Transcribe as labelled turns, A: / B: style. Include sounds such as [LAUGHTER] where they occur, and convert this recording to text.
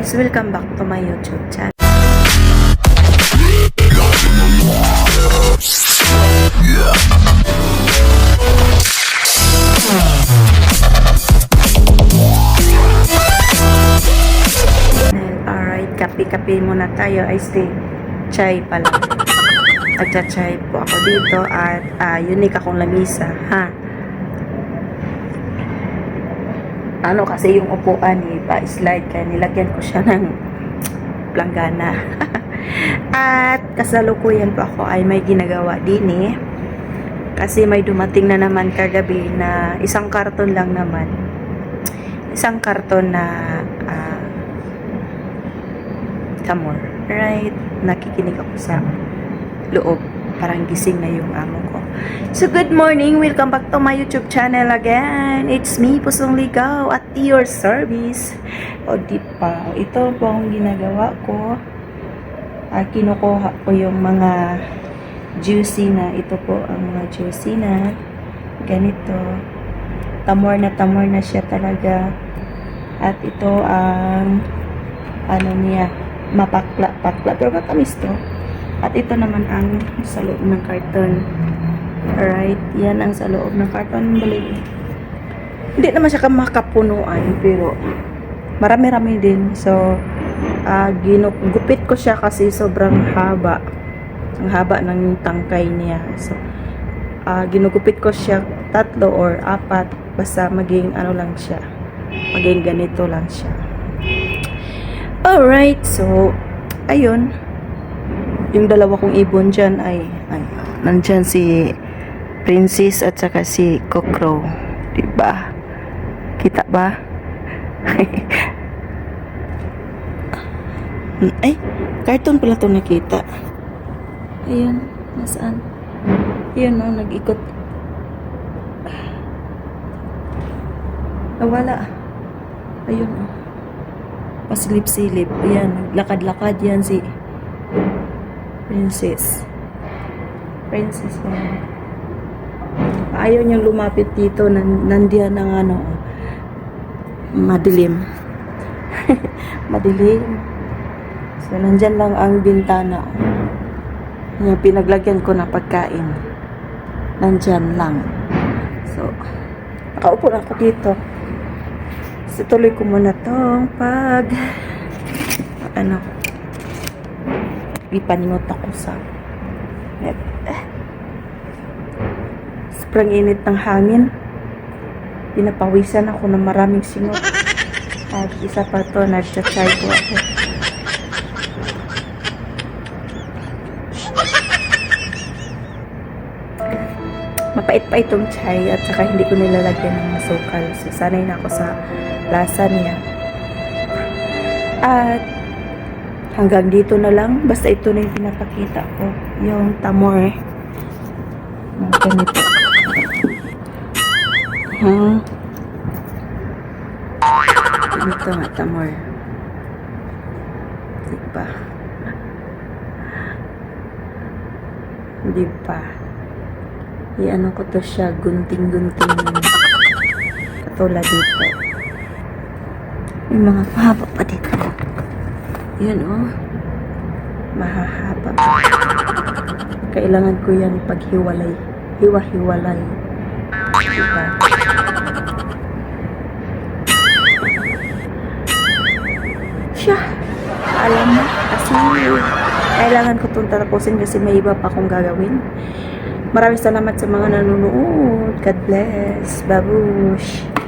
A: guys! Welcome back to my YouTube channel. Alright, kape-kape muna tayo. I stay chai pala. [LAUGHS] Nagcha-chai po ako dito at ah, unique akong lamisa. Ha? Ano kasi yung upuan ni pa-slide kaya nilagyan ko siya ng planggana. [LAUGHS] At kasalukuyan po ako ay may ginagawa din eh. Kasi may dumating na naman kagabi na isang karton lang naman. Isang karton na uh, tamor. Right? Nakikinig ako sa loob. Parang gising na yung amo ko. So, good morning. Welcome back to my YouTube channel again. It's me, Pusong Ligaw, at your service. O, di pa. Ito po ang ginagawa ko. Ah, kinukuha ko yung mga juicy na. Ito po ang mga juicy na. Ganito. Tamor na tamor na siya talaga. At ito ang ano niya, mapakla-pakla. Pero matamis to. At ito naman ang sa loob ng karton. Alright, yan ang sa loob ng karton. Bali. Hindi naman siya makapunuan, pero marami-rami din. So, ah ginugupit ko siya kasi sobrang haba. Ang haba ng tangkay niya. So, ah ginugupit ko siya tatlo or apat. Basta maging ano lang siya. Maging ganito lang siya. Alright, so, ayun yung dalawa kong ibon dyan ay, ay nandyan si Princess at saka si Kokro. Diba? Kita ba? [LAUGHS] ay, cartoon pala to nakita. Ayan, nasaan? Ayan o, nag-ikot. Nawala. Ayun o. Pasilip-silip. Ayan, naglakad-lakad yan si Princess. Princess yan. Ayaw niyang lumapit dito. Nan nandiyan ang ano. Madilim. [LAUGHS] Madilim. So, nandyan lang ang bintana. Yung pinaglagyan ko na pagkain. Nandyan lang. So, nakaupo na ako dito. So, tuloy ko muna tong pag ano ipaningot ako sa net. Sobrang init ng hangin. Pinapawisan ako ng maraming singot. At isa pa to, nagchat-chay ko ako. Mapait pa itong chai at saka hindi ko nilalagyan ng masukal. So, sanay na ako sa lasa niya. At hanggang dito na lang. Basta ito na yung pinapakita ko. Yung tamor. Yung ganito. Hmm. Ganito nga, tamor. Di ba? Di ba? I-ano ko to siya, gunting-gunting. Katulad dito. Yung mga pahaba pa dito. Yan oh. Mahahaba. Kailangan ko yan paghiwalay. Hiwa-hiwalay. Diba? Siya. Alam mo. Kasi kailangan ko itong tatapusin kasi may iba pa akong gagawin. Maraming salamat sa mga nanonood. God bless. Babush.